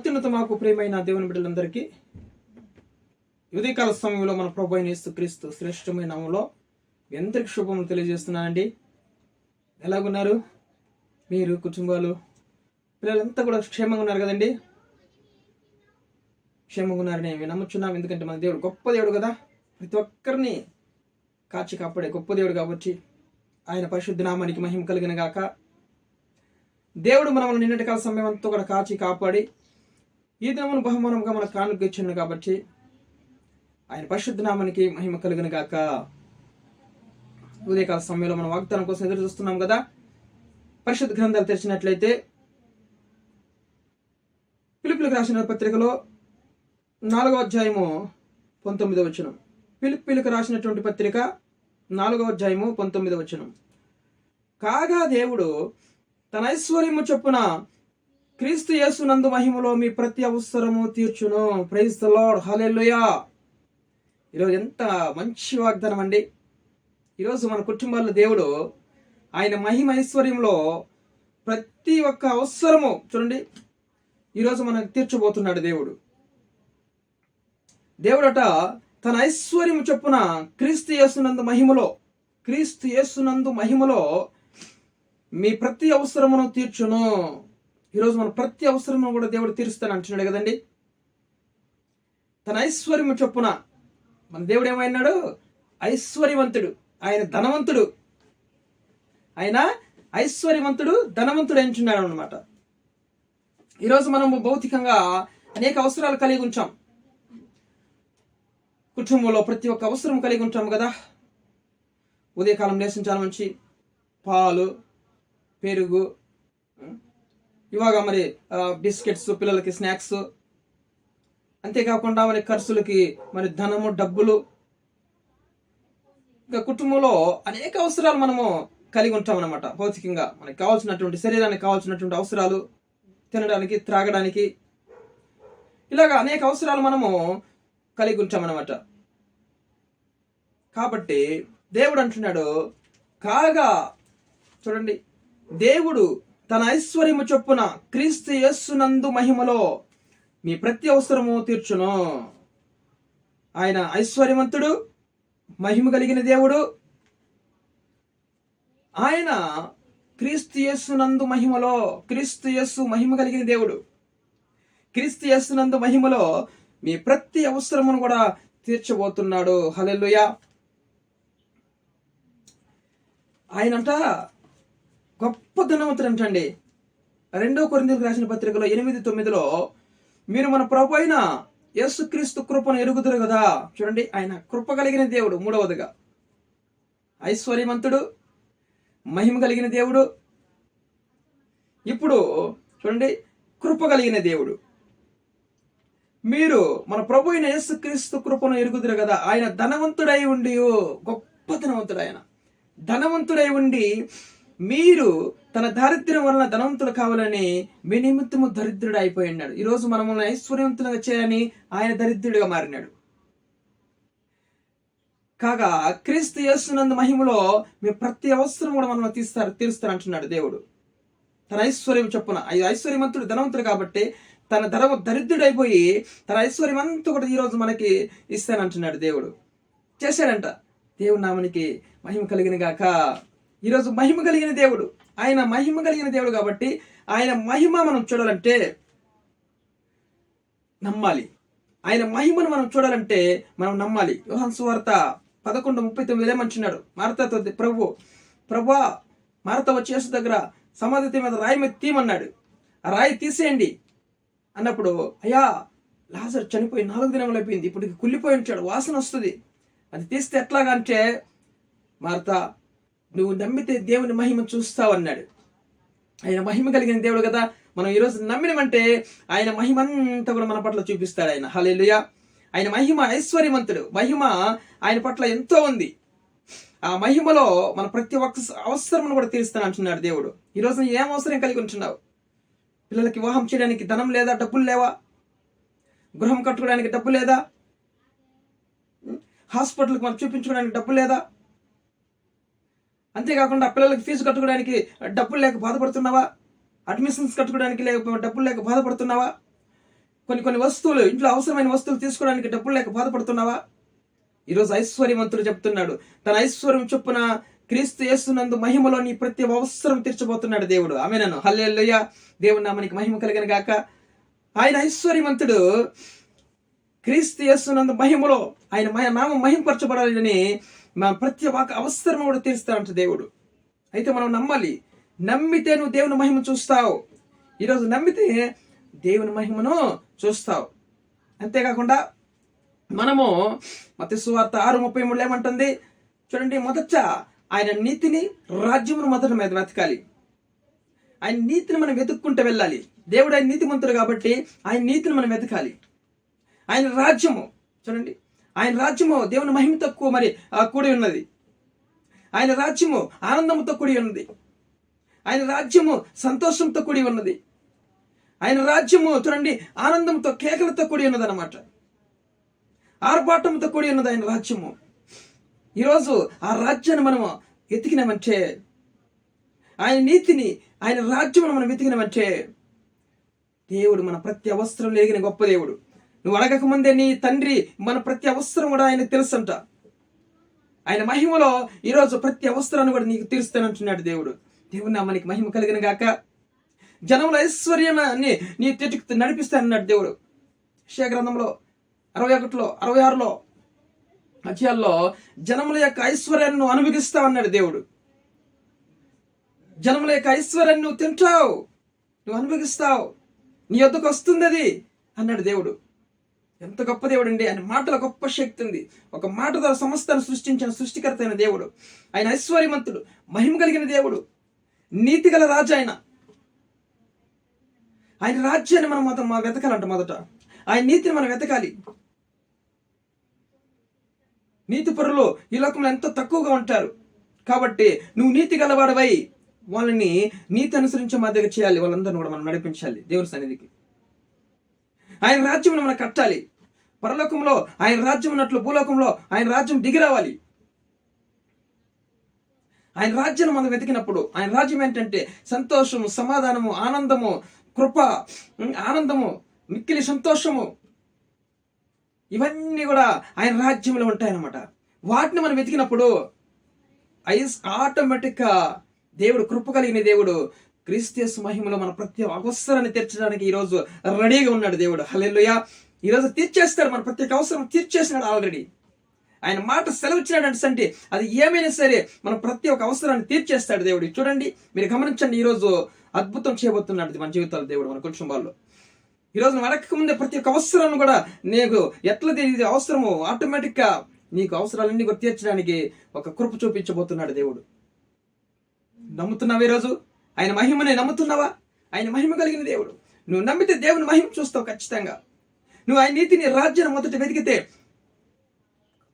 అత్యున్నత మాకు ప్రియమైన దేవుని బిడ్డలందరికీ ఉదయకాల సమయంలో మన ప్రభు అయిన యేసు క్రీస్తు శ్రేష్టమైన నామంలో మీ అందరికి శుభములు తెలియజేస్తున్నానండి. ఎలాగున్నారు? మీరు కుటుంబాలు? పిల్లలంతా కూడా క్షేమంగా ఉన్నారు కదండి? క్షేమంగా ఉన్నారని మేము నమ్ముచున్నాం. ఎందుకంటే మన దేవుడు గొప్ప దేవుడు కదా. ప్రతి ఒక్కరిని కాచి కాపాడే గొప్ప దేవుడు కాబట్టి ఆయన పరిశుద్ధ నామానికి మహిమ కలిగిన గాక. దేవుడు మనల్ని నిన్నటి కాల సమయం అంతా కూడా కాచి కాపాడి ఈ దేవుని బహుమానంగా మనకు కానుక ఇచ్చిండు కాబట్టి ఆయన పరిశుద్ధ నామానికి మహిమ కలిగిన గాక. ఉదయకాల సమయంలో మనం వాగ్దానం కోసం ఎదురు చూస్తున్నాం కదా. పరిశుద్ధ గ్రంథాలు తెరిచినట్లయితే పిలుపులకు రాసిన పత్రికలో నాలుగో అధ్యాయము పంతొమ్మిదో వచనం. పిలుపులకు రాసినటువంటి పత్రిక నాలుగో అధ్యాయము పంతొమ్మిదో వచనం. కాగా దేవుడు తన ఐశ్వర్యము చొప్పున క్రీస్తు యేసునందు మహిమలో మీ ప్రతి అవసరము తీర్చును. ప్రైజ్ ద లాడ్ హలెల్లుయా ఈరోజు ఎంత మంచి వాగ్దానం అండి. ఈరోజు మన కుటుంబాల్లో దేవుడు ఆయన మహిమ ఐశ్వర్యంలో ప్రతి ఒక్క అవసరము చూడండి. ఈరోజు మనకు తీర్చబోతున్నాడు దేవుడు. దేవుడట తన ఐశ్వర్యం చొప్పున క్రీస్తు యేసునందు మహిమలో క్రీస్తు యేసునందు మహిమలో మీ ప్రతి అవసరమును తీర్చును. ఈరోజు మన ప్రతి అవసరము కూడా దేవుడు తీరుస్తాను అంటున్నాడు కదండి. తన ఐశ్వర్యము చొప్పున మన దేవుడు ఏమైనాడు? ఐశ్వర్యవంతుడు. ఆయన ధనవంతుడు. ఆయన ఐశ్వర్యవంతుడు ధనవంతుడు అంటున్నాడు అనమాట ఈరోజు మనము భౌతికంగా అనేక అవసరాలు కలిగి ఉంచాం. కుటుంబంలో ప్రతి ఒక్క అవసరం కలిగి ఉంటాం కదా. ఉదయకాలం లేచిన చాలా మంచి పాలు పెరుగు ఇవాగ మరి బిస్కెట్స్ పిల్లలకి స్నాక్స్ అంతేకాకుండా మరి ఖర్చులకి మరి ధనము డబ్బులు ఇంకా కుటుంబంలో అనేక అవసరాలు మనము కలిగి ఉంటాం అనమాట భౌతికంగా మనకి కావాల్సినటువంటి శరీరానికి కావాల్సినటువంటి అవసరాలు తినడానికి త్రాగడానికి ఇలాగ అనేక అవసరాలు మనము కలిగి ఉంటామన్నమాట. కాబట్టి దేవుడు అంటున్నాడు కాగా చూడండి దేవుడు తన ఐశ్వర్యము చొప్పున క్రీస్తు యేస్సునందు మహిమలో మీ ప్రతి అవసరము తీర్చును. ఆయన ఐశ్వర్యవంతుడు మహిమ కలిగిన దేవుడు. ఆయన క్రీస్తు యేస్సునందు మహిమలో క్రీస్తు యేస్సు మహిమ కలిగిన దేవుడు. క్రీస్తు యేస్సునందు మహిమలో మీ ప్రతి అవసరమును కూడా తీర్చబోతున్నాడు. హల్లెలూయా. ఆయనంట ప్రార్థన ధనవంతుడు రెండో కొరిందులకు రాసిన పత్రికలో ఎనిమిది తొమ్మిదిలో మీరు మన ప్రభు అయిన యేసుక్రీస్తు కృపను ఎరుగుదురు కదా? చూడండి ఆయన కృప కలిగిన దేవుడు మూడవదిగా. ఐశ్వర్యవంతుడు మహిమ కలిగిన దేవుడు. ఇప్పుడు చూడండి కృప కలిగిన దేవుడు. మీరు మన ప్రభు అయిన యేసుక్రీస్తు కృపను ఎరుగుదురు కదా? ఆయన ధనవంతుడై ఉండి గొప్ప ధనవంతుడు ఆయన. ధనవంతుడై ఉండి మీరు తన దారిద్ర్యం వలన ధనవంతులు కావాలని మీ నిమిత్తము దరిద్రుడు అయిపోయి ఉన్నాడు. ఈరోజు మనల్ని ఐశ్వర్యవంతులుగా చేయాలని ఆయన దరిద్రుడిగా మారినాడు. కాగా క్రీస్తు యేసునందు మహిమలో మీ ప్రతి అవసరం కూడా మనం తీస్తారు తీరుస్తారు అంటున్నాడు దేవుడు. తన ఐశ్వర్యం చొప్పున. ఐశ్వర్యవంతుడు ధనవంతుడు కాబట్టి తన ధర దరిద్రుడైపోయి తన ఐశ్వర్యం అంతా కూడా ఈరోజు మనకి ఇస్తానంటున్నాడు దేవుడు. చేశాడంట. దేవుడు నామనికి మహిమ కలిగిన గాక ఈరోజు మహిమ కలిగిన దేవుడు. ఆయన మహిమ కలిగిన దేవుడు కాబట్టి ఆయన మహిమ మనం చూడాలంటే నమ్మాలి. ఆయన మహిమను మనం చూడాలంటే మనం నమ్మాలి. యోహన్ సువార్త పదకొండు ముప్పై తొమ్మిది ఏమంటున్నాడు? మారతతో ప్రభు ప్రభా మారత వచ్చేసు దగ్గర సమాధి మీద రాయి మీద తీయమన్నాడు. ఆ రాయి తీసేయండి. అన్నప్పుడు అయ్యా లాజర్ చనిపోయి నాలుగు దినములు అయిపోయింది. ఇప్పుడు కుళ్ళిపోయి ఉంటాడు. వాసన వస్తుంది. అది తీస్తే ఎట్లాగా అంటే మారత నువ్వు నమ్మితే దేవుని మహిమ చూస్తావు అన్నాడు. ఆయన మహిమ కలిగిన దేవుడు కదా. మనం ఈరోజు నమ్మినమంటే ఆయన మహిమ అంతా కూడా మన పట్ల చూపిస్తాడు ఆయన. హలేలుయ ఆయన మహిమ ఐశ్వర్యవంతుడు. మహిమ ఆయన పట్ల ఎంతో ఉంది. ఆ మహిమలో మన ప్రతి ఒక్క అవసరం కూడా తీరుస్తాను అంటున్నాడు దేవుడు. ఈరోజు ఏం అవసరం కలిగి ఉంటున్నావు? పిల్లలకి వివాహం చేయడానికి ధనం లేదా? డబ్బులు లేవా? గృహం కట్టుకోవడానికి డబ్బు లేదా? హాస్పిటల్కి మనం చూపించుకోవడానికి డబ్బు లేదా? అంతేకాకుండా పిల్లలకి ఫీజు కట్టుకోవడానికి డబ్బులు లేక బాధపడుతున్నావా? అడ్మిషన్స్ కట్టుకోవడానికి లేక డబ్బులు లేక బాధపడుతున్నావా? కొన్ని కొన్ని వస్తువులు ఇంట్లో అవసరమైన వస్తువులు తీసుకోవడానికి డబ్బులు లేక బాధపడుతున్నావా? ఈరోజు ఐశ్వర్యవంతుడు చెప్తున్నాడు తన ఐశ్వర్యం చొప్పున క్రీస్తు యేసునందు మహిమలో నీ ప్రతి అవసరం తీర్చబోతున్నాడు దేవుడు. ఆమె నన్ను హల్లెలూయ. దేవుడు నామనికి మహిమ కలిగిన గాక. ఆయన ఐశ్వర్యవంతుడు. క్రీస్తు యేసునందు మహిమలో ఆయన నామం మహిమపరచబడాలని ప్రతి ఒక్క అవసరం కూడా తీరుస్తాడంట దేవుడు. అయితే మనం నమ్మాలి నమ్మితే నువ్వు దేవుని మహిమ చూస్తావు. ఈరోజు నమ్మితే దేవుని మహిమను చూస్తావు. అంతేకాకుండా మనము మత సువార్త ఆరు ముప్పై మూడు ఏమంటుంది? చూడండి మొదట ఆయన నీతిని రాజ్యమును మొదట మీద వెతకాలి. ఆయన నీతిని మనం వెతుక్కుంటూ వెళ్ళాలి. దేవుడు ఆయన నీతిమంతుడు కాబట్టి ఆయన నీతిని మనం వెతకాలి. ఆయన రాజ్యము. చూడండి ఆయన రాజ్యము దేవుని మహిమతో తక్కువ మరి ఆ, కూడి ఉన్నది. ఆయన రాజ్యము ఆనందంతో కూడి ఉన్నది. ఆయన రాజ్యము సంతోషంతో కూడి ఉన్నది. ఆయన రాజ్యము చూడండి ఆనందంతో కేకలతో కూడి ఉన్నది అనమాట ఆర్భాటంతో కూడి ఉన్నది ఆయన రాజ్యము. ఈరోజు ఆ రాజ్యాన్ని మనము ఎతికినామంటే ఆయన నీతిని ఆయన రాజ్యమును మనం వెతికినామంటే దేవుడు మన ప్రతి అవసరం లేగిన గొప్ప దేవుడు. నువ్వు అడగక ముందే నీ తండ్రి మన ప్రతి అవసరం కూడా ఆయన తెలుసంట. ఆయన మహిమలో ఈరోజు ప్రతి అవసరాన్ని కూడా నీకు తీరుస్తానంటున్నాడు దేవుడు. దేవుడు నా మనకి మహిమ కలిగిన గాక జనముల ఐశ్వర్యాన్ని నీ తిట్టుకు నడిపిస్తానన్నాడు దేవుడు. గ్రంథంలో అరవై ఒకటిలో అరవై ఆరులో అధ్యాయాల్లో జనముల యొక్క ఐశ్వర్యాన్ని నువ్వు అనుభవిస్తావు అన్నాడు దేవుడు. జనముల యొక్క ఐశ్వర్యాన్ని నువ్వు తింటావు నువ్వు అనుభవిస్తావు నీ వద్దకు వస్తుంది అది అన్నాడు దేవుడు. ఎంత గొప్ప దేవుడు అండి ఆయన మాటల గొప్ప శక్తి ఉంది. ఒక మాట ద్వారా సమస్తను సృష్టించిన సృష్టికర్త అయిన దేవుడు. ఆయన ఐశ్వర్యవంతుడు మహిమ కలిగిన దేవుడు. నీతి గల రాజు ఆయన. ఆయన రాజ్యాన్ని మనం మొదట మా వెతకాలంట మొదట. ఆయన నీతిని మనం వెతకాలి. నీతి పరులు ఈ లోకంలో ఎంతో తక్కువగా ఉంటారు. కాబట్టి నువ్వు నీతి గలవాడవై. వాళ్ళని నీతి అనుసరించి మా దగ్గర చేయాలి. వాళ్ళందరిని కూడా మనం నడిపించాలి దేవుడి సన్నిధికి. ఆయన రాజ్యం మనం కట్టాలి. పరలోకంలో ఆయన రాజ్యం ఉన్నట్లు భూలోకంలో ఆయన రాజ్యం దిగి రావాలి. ఆయన రాజ్యాన్ని మనం వెతికినప్పుడు ఆయన రాజ్యం ఏంటంటే సంతోషము సమాధానము ఆనందము కృప ఆనందము మిక్కిలి సంతోషము. ఇవన్నీ కూడా ఆయన రాజ్యంలో ఉంటాయన్నమాట. వాటిని మనం వెతికినప్పుడు ఐస్ ఆటోమేటిక్గా దేవుడు కృప కలిగిన దేవుడు క్రీస్తేస్ మహిమలో మన ప్రతి అవసరాన్ని తీర్చడానికి ఈరోజు రెడీగా ఉన్నాడు దేవుడు. హల్లెలూయా. ఈరోజు తీర్చేస్తాడు మన ప్రతి అవసరం తీర్చేసినాడు ఆల్రెడీ ఆయన మాట సెలవిచ్చినాడు అంటే అది ఏమైనా సరే మన ప్రతి ఒక్క అవసరాన్ని తీర్చేస్తాడు దేవుడు. చూడండి మీరు గమనించండి ఈరోజు అద్భుతం చేయబోతున్నాడు మన జీవితాలు దేవుడు మన కుటుంబాల్లో ఈరోజు నువ్వు అడగక ముందే ప్రతి ఒక్క అవసరాన్ని కూడా నీకు ఎట్లా ఇది అవసరమో ఆటోమేటిక్గా నీకు అవసరాలన్నీ కూడా తీర్చడానికి ఒక కృప చూపించబోతున్నాడు దేవుడు. నమ్ముతున్నావు ఈరోజు? ఆయన మహిమని నమ్ముతున్నావా? ఆయన మహిమ కలిగిన దేవుడు. నువ్వు నమ్మితే దేవుని మహిమ చూస్తావు ఖచ్చితంగా. నువ్వు ఆయన నీతిని రాజ్యాన్ని మొదట వెతికితే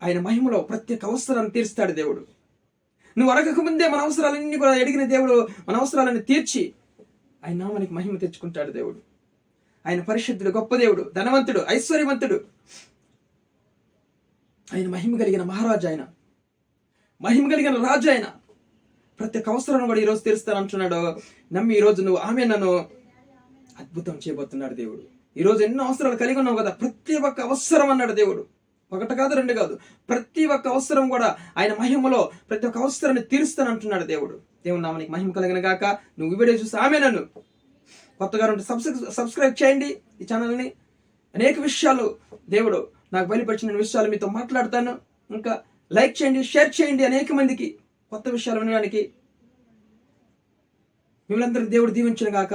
ఆయన మహిమలో ప్రత్యేక అవసరాన్ని తీరుస్తాడు దేవుడు. నువ్వు అడగక ముందే మన అవసరాలన్నీ కూడా అడిగిన దేవుడు మన అవసరాలను తీర్చి ఆయన నామానికి మహిమ తెచ్చుకుంటాడు దేవుడు. ఆయన పరిశుద్ధుడు గొప్ప దేవుడు ధనవంతుడు ఐశ్వర్యవంతుడు. ఆయన మహిమ కలిగిన మహారాజు ఆయన. మహిమ కలిగిన రాజు ఆయన. ప్రతి ఒక్క అవసరాన్ని కూడా ఈరోజు తీరుస్తానంటున్నాడు. నమ్మి ఈరోజు నువ్వు ఆమె నన్ను అద్భుతం చేయబోతున్నాడు దేవుడు. ఈరోజు ఎన్నో అవసరాలు కలిగి ఉన్నావు కదా ప్రతి ఒక్క అవసరం అన్నాడు దేవుడు. ఒకటి కాదు రెండు కాదు. ప్రతి ఒక్క అవసరం కూడా ఆయన మహిమలో ప్రతి ఒక్క అవసరాన్ని తీరుస్తానంటున్నాడు దేవుడు. దేవుడు నామనికి మహిమ కలిగిన గాక నువ్వు వీడియో చూసి ఆమె నన్ను కొత్తగా ఉంటే సబ్స్క్రైబ్ సబ్స్క్రైబ్ చేయండి ఈ ఛానల్ని అనేక విషయాలు దేవుడు నాకు బయలుపరిచిన విషయాలు మీతో మాట్లాడతాను. ఇంకా లైక్ చేయండి షేర్ చేయండి అనేక మందికి. కొత్త విషయాలు వినడానికి మిమ్మల్ని దేవుడు దీవించిన గాక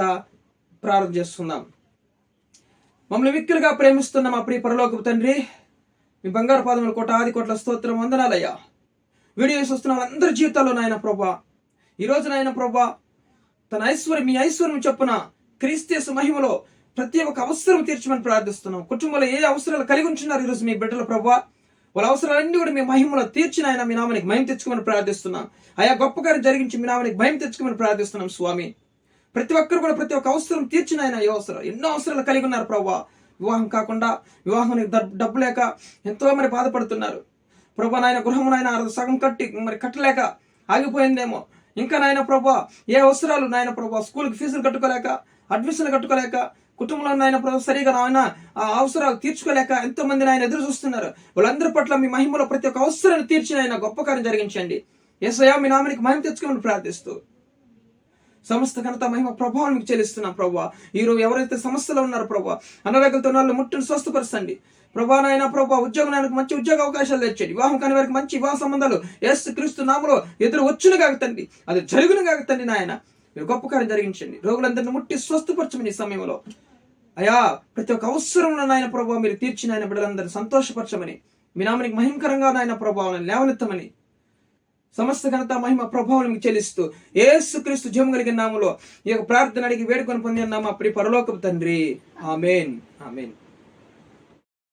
ప్రార్థన చేస్తున్నాం. మమ్మల్ని విక్కులుగా ప్రేమిస్తున్న మా ప్రియ పరలోకపు తండ్రి మీ బంగారు పాదముల కోట ఆది కోట్ల స్తోత్రం వందనాలయ్యా. వీడియోస్ వస్తున్న వాళ్ళందరి జీవితాల్లో నాయన ప్రభా ఈరోజు నాయన ప్రభా తన ఐశ్వర్యం మీ ఐశ్వర్యం చొప్పున క్రీస్తేసు మహిమలో ప్రతి ఒక్క అవసరం తీర్చమని ప్రార్థిస్తున్నాం. కుటుంబంలో ఏ అవసరాలు కలిగి ఉంటున్నారు ఈరోజు మీ బిడ్డల ప్రభా? వాళ్ళ అవసరాలన్నీ కూడా మీ మహిమలో తీర్చిన ఆయన మీ నామానికి భయం తెచ్చుకోమని ప్రార్థిస్తున్నాం. ఆయా గొప్ప కార్యం జరిగించి మీ నామానికి భయం తెచ్చుకోమని ప్రార్థిస్తున్నాం స్వామి. ప్రతి ఒక్కరు కూడా ప్రతి ఒక్క అవసరం తీర్చిన ఆయన ఈ అవసరం. ఎన్నో అవసరాలు కలిగి ఉన్నారు ప్రభా వివాహం కాకుండా వివాహానికి డబ్బు లేక ఎంతో మరి బాధపడుతున్నారు. ప్రభా నాయన గృహం నాయన సగం కట్టి మరి కట్టలేక ఆగిపోయిందేమో. ఇంకా నాయన ప్రభా ఏ అవసరాలు నాయన ప్రభా స్కూల్కి ఫీజులు కట్టుకోలేక అడ్మిషన్లు కట్టుకోలేక కుటుంబంలో నాయన ప్రభు సరిగా నాయన ఆ అవసరాలు తీర్చుకోలేక ఎంతో మంది ఆయన ఎదురు చూస్తున్నారు. వాళ్ళందరి పట్ల మీ మహిమలో ప్రతి ఒక్క అవసరాన్ని తీర్చిన ఆయన గొప్ప కార్యం జరిగించండి. ఎస్ఐయా మీ నామానికి మహిమ తెచ్చుకోమని ప్రార్థిస్తూ. సమస్త ఘనత మహిమ ప్రభావం మీకు చెల్లిస్తున్నాం ప్రభా. ఈరోజు ఎవరైతే సమస్యలో ఉన్నారో ప్రభా అనారోగ్యంతో వాళ్ళు ముట్టును స్వస్థపరచండి. ప్రభా నాయన ప్రభా ఉద్యోగం ఆయనకు మంచి ఉద్యోగ అవకాశాలు తెచ్చండి వివాహం కాని వారికి మంచి వివాహ సంబంధాలు ఏసు క్రీస్తు నామలో ఎదురు వచ్చును కాగతండి అది జరుగును కాగతండి నాయన. మీరు గొప్ప కార్యం జరిగించండి. రోగులందరిని ముట్టి స్వస్థపరచమని ఈ సమయంలో. అయా ప్రతి ఒక్క అవసరంలో నాయన ప్రభావ మీరు తీర్చిన ఆయన బిడ్డలందరినీ సంతోషపరచమని మీ నామనికి మహిమకరంగా నాయన ప్రభావాలను లేవనెత్తమని సమస్త ఘనత మహిమ ప్రభావం మీకు చెల్లిస్తూ ఏసు క్రీస్తు జయం కలిగిన నామలో ఈ యొక్క ప్రార్థన అడిగి వేడుకొని పొందిన నామ అప్పటి పరలోకపు తండ్రి. ఆమెన్. ఆమెన్.